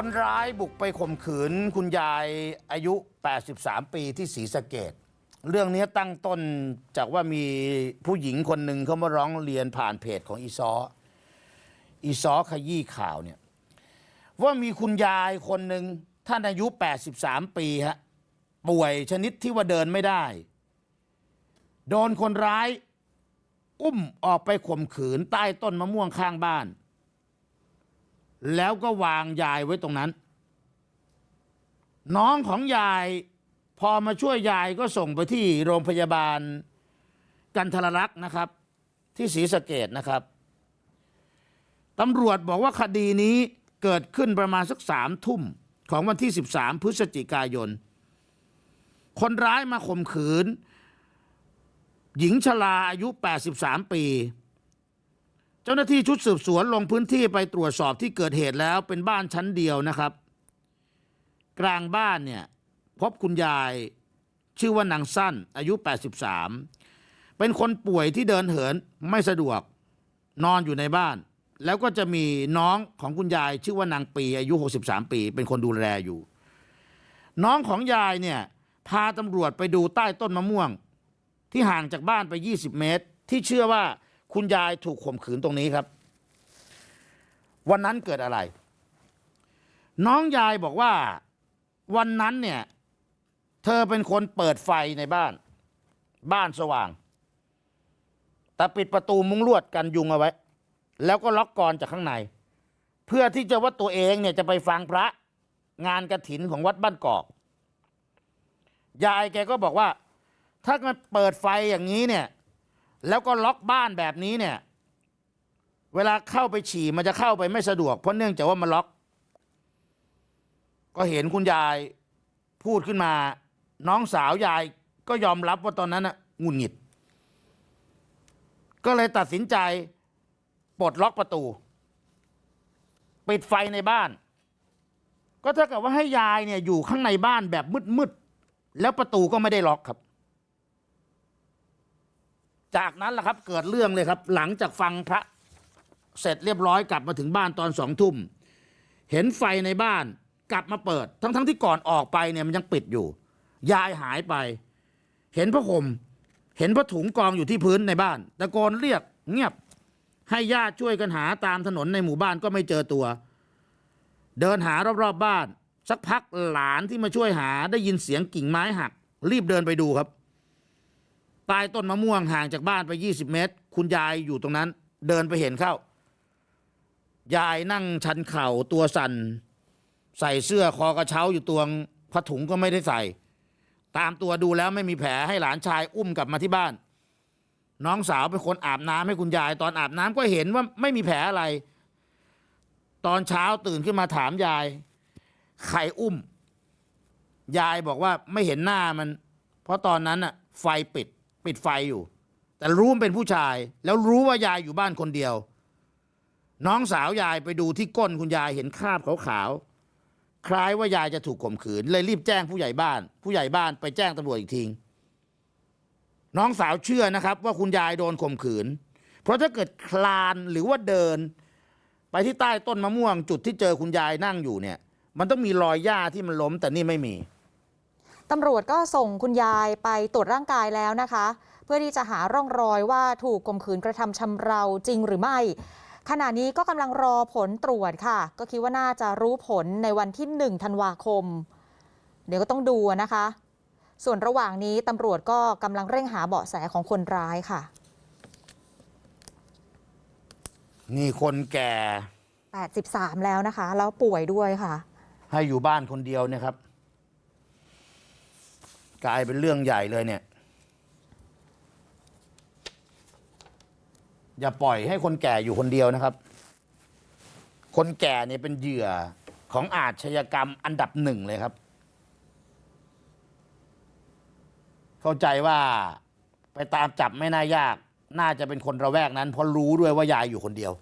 คนร้ายบุกไปข่มขืนคุณยายอายุ 83 ปีที่ศรีสะเกดเรื่องนี้ตั้งต้นจากว่ามีผู้หญิงคนหนึ่งเขามาร้องเรียนผ่านเพจของอีซอ อีซอขยี้ข่าวเนี่ยว่ามีคุณยายคนหนึ่งท่านอายุ 83 ปีฮะป่วยชนิดที่ว่าเดินไม่ได้ โดนคนร้าย อุ้มออกไปข่มขืนใต้ต้นมะม่วงข้างบ้าน แล้วก็วางยายไว้ตรงนั้น น้องของยายพอมาช่วยยายก็ส่งไปที่โรงพยาบาล กันทรลักษณ์นะครับ ที่ศรีสะเกดนะครับตำรวจบอกว่าคดีนี้เกิดขึ้นประมาณสักสามทุ่มของวันที่ 13 พฤศจิกายน คนร้ายมาข่มขืน หญิงชราอายุ 83 ปี เจ้าหน้าที่ชุดสืบสวนลงพื้นที่ไปตรวจสอบที่เกิดเหตุแล้วเป็นบ้านชั้นเดียวนะครับ กลางบ้านเนี่ยพบคุณยายชื่อว่านางสั้น อายุ 83 เป็นคนป่วยที่เดินเหินไม่สะดวกนอนอยู่ในบ้าน แล้วก็จะมีน้องของคุณยายชื่อว่านางปี อายุ 63 ปี เป็นคนดูแลอยู่ น้องของยายเนี่ยพาตำรวจไปดูใต้ต้นมะม่วง ที่ห่างจากบ้านไป 20 เมตร ที่เชื่อว่า คุณยายถูกข่มขืนตรงนี้ครับ วันนั้นเกิดอะไร น้องยายบอกว่าวันนั้นเนี่ย เธอเป็นคนเปิดไฟในบ้าน บ้านสว่าง แต่ปิดประตูมุ้งลวดกันยุงเอาไว้ แล้วก็ล็อกกรอนจากข้างใน เพื่อที่จะว่าตัวเองเนี่ยจะไปฟังพระงานกระถินของวัดบ้านกอก ยายแกก็บอกว่า ถ้ามันเปิดไฟอย่างนี้เนี่ย แล้วก็ล็อกบ้านแบบนี้เนี่ย เวลาเข้าไปฉี่มันจะเข้าไปไม่สะดวก เพราะเนื่องจากว่ามันล็อก ก็เห็นคุณยายพูดขึ้นมา น้องสาวยายก็ยอมรับว่าตอนนั้นน่ะงุดหงิด ก็เลยตัดสินใจปลดล็อกประตู ปิดไฟในบ้าน ก็เท่ากับว่าให้ยายเนี่ยอยู่ข้างในบ้านแบบมืดๆแล้วประตูก็ไม่ได้ล็อกครับ จากนั้นแหละครับเกิดเรื่องเลยครับ หลังจากฟังพระเสร็จเรียบร้อยกลับมาถึงบ้านตอนสองทุ่ม เห็นไฟในบ้านกลับมาเปิด ทั้งๆทที่ก่อนออกไปเนี่ยมันยังปิดอยู่ ยายหายไป เห็นพระห่มเห็นพระถุงกองอยู่ที่พื้นในบ้านตะโกนเรียกเงียบให้ญาติช่วยกันหาตามถนนในหมู่บ้านก็ไม่เจอตัว เดินหารอบๆบบ้าน สักพักหลานที่มาช่วยหาได้ยินเสียงกิ่งไม้หัก รีบเดินไปดูครับ ใต้ต้นมะม่วงห่างจากบ้านไป 20 เมตร คุณยายอยู่ตรงนั้น เดินไปเห็นเข้า ยายนั่งชันเข่าตัวสัน่น ใส่เสื้อคอกระเช้าอยู่ตวงผ้าถุงก็ไม่ได้ใส่ ตามตัวดูแล้วไม่มีแผลให้หลานชายอุ้มกลับมาที่บ้าน น้องสาวเป็นคนอาบน้ำให้คุณยาย ตอนอาบน้ำก็เห็นว่าไม่มีแผลอะไร ตอนเช้าตื่นขึ้นมาถามยายใครอุ้ม ยายบอกว่าไม่เห็นหน้ามัน เพราะตอนนั้นอะไฟปิด ปิดไฟอยู่ แต่รู้ว่าเป็นผู้ชาย แล้วรู้ว่ายายอยู่บ้านคนเดียว น้องสาวยายไปดูที่ก้นคุณยายเห็นคราบขาวๆคล้ายว่ายายจะถูกข่มขืน เลยรีบแจ้งผู้ใหญ่บ้าน ผู้ใหญ่บ้านไปแจ้งตำรวจอีกทีน้องสาวเชื่อนะครับว่าคุณยายโดนข่มขืน เพราะถ้าเกิดคลานหรือว่าเดิน ไปที่ใต้ต้นมะม่วงจุดที่เจอคุณยายนั่งอยู่เนี่ย มันต้องมีรอยหญ้าที่มันล้มแต่นี่ไม่มี ตำรวจก็ส่งคุณยายไปตรวจร่างกายแล้วนะคะ เพื่อที่จะหาร่องรอยว่าถูกข่มขืนกระทำชำเราจริงหรือไม่ ขณะนี้ก็กำลังรอผลตรวจค่ะ ก็คิดว่าน่าจะรู้ผลในวันที่1ธันวาคม เดี๋ยวก็ต้องดูนะคะ ส่วนระหว่างนี้ตำรวจก็กำลังเร่งหาเบาะแสของคนร้ายค่ะ นี่คนแก่ 83 แล้วนะคะ แล้วป่วยด้วยค่ะ ให้อยู่บ้านคนเดียวเนะครับ กลายเป็นเรื่องใหญ่เลยเนี่ย อย่าปล่อยให้คนแก่อยู่คนเดียวนะครับ คนแก่เนี่ยเป็นเหยื่อของอาชญากรรมอันดับหนึ่งเลยครับ เข้าใจว่าไปตามจับไม่น่ายาก น่าจะเป็นคนระแวกนั้นเพราะรู้ด้วยว่ายายอยู่คนเดียว